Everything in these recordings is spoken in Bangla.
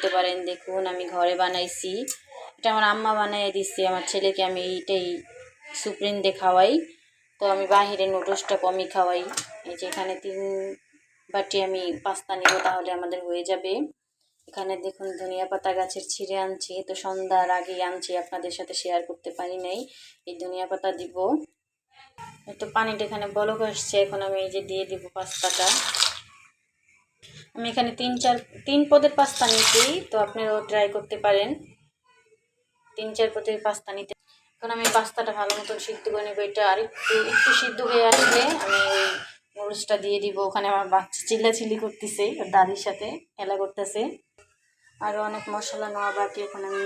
করতে পারেন। দেখুন, আমি ঘরে বানাইছি। এটা আমার আম্মা বানিয়ে দিচ্ছি আমার ছেলেকে আমি এইটাই সুপ্রিম দিয়ে খাওয়াই। তো আমি বাহিরে নুডলসটা কমই খাওয়াই। এই যে এখানে তিন বাটি আমি পাস্তা নিব, তাহলে আমাদের হয়ে যাবে। এখানে দেখুন, ধনিয়া পাতা গাছের ছিঁড়ে আনছি। তো সন্ধ্যার আগেই আনছি, আপনাদের সাথে শেয়ার করতে পারি নাই। এই ধনিয়া পাতা দিব। তো পানিটা এখানে বলক আসছে। এখন আমি এই যে দিয়ে দিব পাস্তাটা। আমি এখানে তিন চার, তিন পদের পাস্তা নিচ্ছি তো আপনারাও ট্রাই করতে পারেন। তিন, চার পদের পাস্তা নিতে। এখন আমি পাস্তাটা ভালো মতন সিদ্ধ করে নেব, এটা আর একটু একটু সিদ্ধ হয়ে আসলে আমি ওই নুডলসটা দিয়ে দিব। ওখানে আমার বাচ্চা চিল্লাচিল্লি করতেছে, ওর দাদির সাথে খেলা করতেছে। আরও অনেক মশলা নেওয়া বাকি, এখন আমি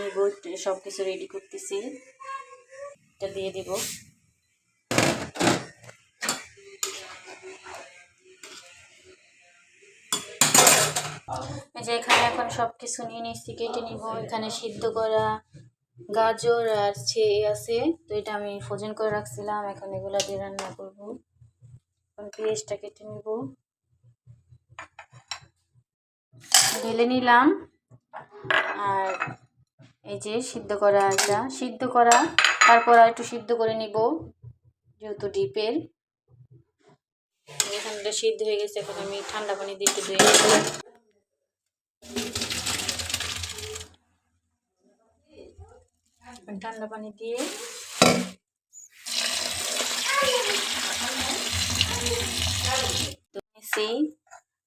সব কিছু রেডি করতেছি। এটা দিয়ে দিব। যে এখানে এখন সব কিছু নিয়ে নিচ্ছি কেটে নিব, এখানে সিদ্ধ করা গাজর আর ছে আছে, তো এটা আমি ফোজন করে রাখছিলাম, এখন এগুলো দিয়ে রান্না করব। এখন পেঁয়াজটা কেটে নিব। ঢেলে নিলাম। আর এই যে সিদ্ধ করা এটা সিদ্ধ করা, তারপর আর একটু সিদ্ধ করে নিব, যেহেতু ডিপের। এখানটা সিদ্ধ হয়ে গেছে, এখন আমি ঠান্ডা পানি দিয়ে একটু ধুয়ে ঠান্ডা পানি দিয়ে।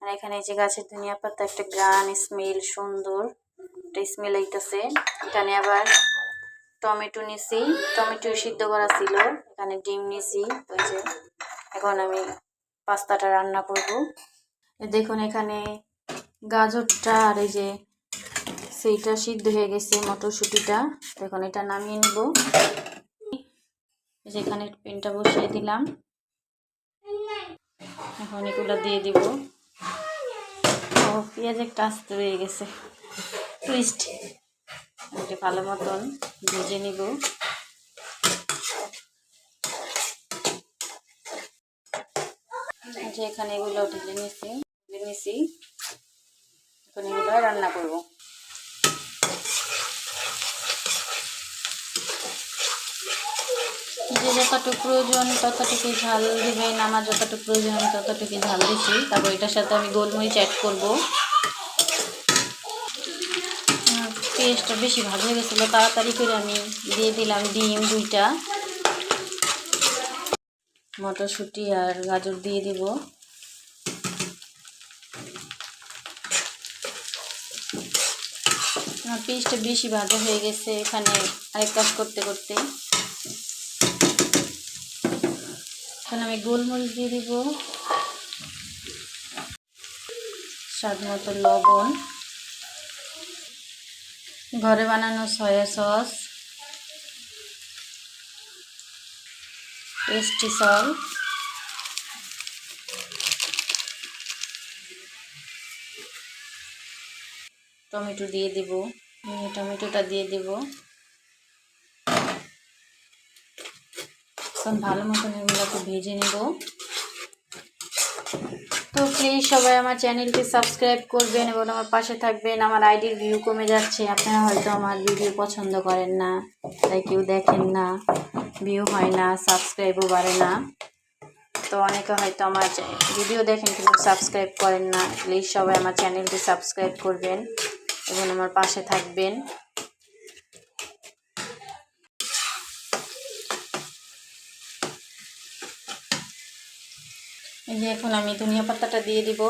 আর এখানে যে গাছের ধনিয়া পাতা, একটা গান, স্মেল, সুন্দর। একটা স্মেল আইতেছে। এখানে আবার টমেটো নিছি। টমেটো সিদ্ধ করা ছিল। এখানে ডিম নিছি। ওই যে এখন আমি পাস্তাটা রান্না করব। দেখুন এখানে গাজরটা আর এই যে সেইটা সিদ্ধ হয়ে গেছে মটরশুঁটিটা। এখন এটা নামিয়ে নিব। যেখানে পেনটা বসিয়ে দিলাম। এখন এগুলো দিয়ে দিব। ও পেঁয়াজ একটা আস্তে হয়ে গেছে। টুইস্ট এটা ভালো মতন ভেজে নিব। এখানে এগুলো ঢেলে নিছি ঢেলে নিছি। এখন এগুলো রান্না করব যে যতটুকু প্রয়োজন, ততটুকুই ঝাল দিবেন, আমার যতটুকু প্রয়োজন, আমি ততটুকুই ঝাল দিছি। তারপর এটার সাথে আমি গোলমরিচ অ্যাড করব। পেস্টটা বেশি ভালো হয়ে গেছিল, তাড়াতাড়ি করে আমি দিয়ে দিলাম ডিম দুইটা। মটরশুঁটি আর গাজর দিয়ে দিব। আমার পেস্টটা বেশি ভাজা হয়ে গেছে, এখানে আরেক কাজ করতে করতে। এখন আমি গোলমরিচ দিয়ে দিব। স্বাদ মতো লবণ। ঘরে বানানো সয়া সস। টেস্টি সল টমেটো দিয়ে দিব। টমেটোটা দিয়ে দিব। এখন ভালো মতন এগুলোকে ভেজে নেব। তো প্লিজ সবাই আমার চ্যানেলটি সাবস্ক্রাইব করবেন এবং আমার পাশে থাকবেন। আমার আইডির ভিউ কমে যাচ্ছে। আপনারা হয়তো আমার ভিডিও পছন্দ করেন না, তাই কেউ দেখেন না ভিউ হয় না সাবস্ক্রাইবও বাড়ে না। তো অনেকে হয়তো আমার ভিডিও দেখেন কিন্তু সাবস্ক্রাইব করেন না। প্লিজ সবাই আমার চ্যানেলটি সাবস্ক্রাইব করবেন এবং আমার পাশে থাকবেন। এই যে এখন আমি ধনিয়া পাতাটা দিয়ে দিব।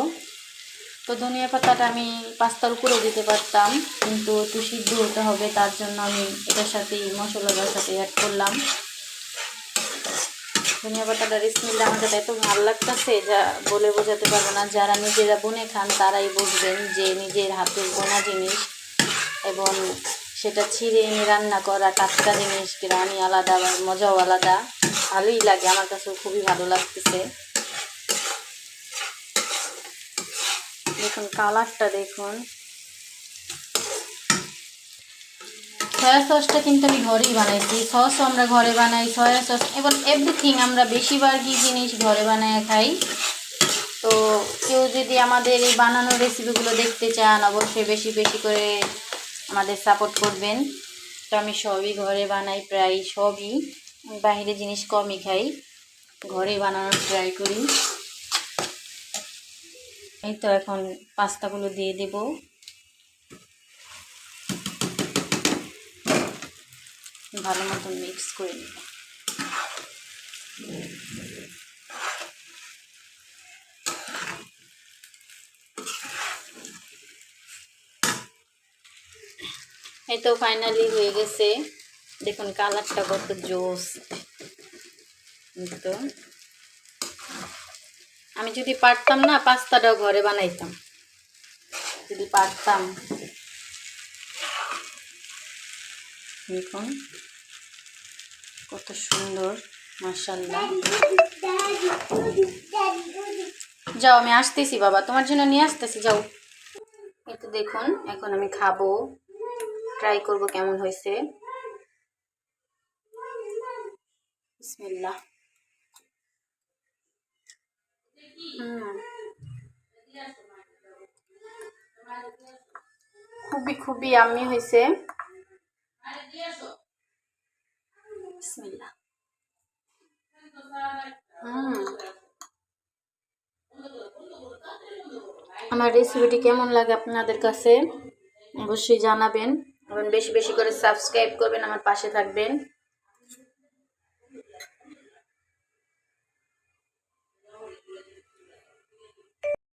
তো ধনিয়া পাতাটা আমি পাস্তার উপরে দিতে পারতাম, কিন্তু একটু সিদ্ধ হতে হবে, তার জন্য আমি এটার সাথেই মশলাটার সাথে অ্যাড করলাম। ধনিয়া পাতাটার স্মেলটা আমার কাছে এত ভালো লাগতেছে যা বলে বোঝাতে পারব না। যারা নিজেরা বনে খান, তারাই বুঝবেন যে নিজের হাতের বোনা জিনিস এবং সেটা ছিঁড়ে এনে রান্না করা টাটকা জিনিস, গ্রানি আলাদা মজাও আলাদা, ভালোই লাগে। আমার কাছেও খুবই ভালো লাগতেছে। দেখুন কালারটা দেখুন। সয়া সসটা কিন্তু আমি ঘরেই বানাইছি। সসও আমরা ঘরে বানাই সয়া সস এবং এভরিথিং আমরা বেশিরভাগই জিনিস ঘরে বানায় খাই। তো কেউ যদি আমাদের এই বানানো রেসিপিগুলো দেখতে চান, অবশ্যই বেশি বেশি করে আমাদের সাপোর্ট করবেন। তো আমি সবই ঘরে বানাই, প্রায় সবই। বাইরে জিনিস কমই খাই। ঘরে বানানোর ট্রাই করি। এই তো এখন পাস্তাগুলো দিয়ে দেব। ভালো মতন মিক্স করে নেব। এই তো ফাইনালি হয়ে গেছে। দেখুন কালারটা কত জোস। তো। আমি যদি পারতাম না, পাস্তাটাও ঘরে বানাইতাম। যদি পারতাম। দেখুন, কত সুন্দর মার্শাল্লাহ যাও, আমি আসতেছি বাবা, তোমার জন্য নিয়ে আসতেছি, যাও। তো দেখুন, এখন আমি খাব। ট্রাই করব কেমন হয়েছে। বিসমিল্লাহ। খুবই খুবই আমি হয়েছে আমার রেসিপিটি কেমন লাগে আপনাদের কাছে? অবশ্যই জানাবেন। এবং বেশি বেশি করে সাবস্ক্রাইব করবেন, আমার পাশে থাকবেন।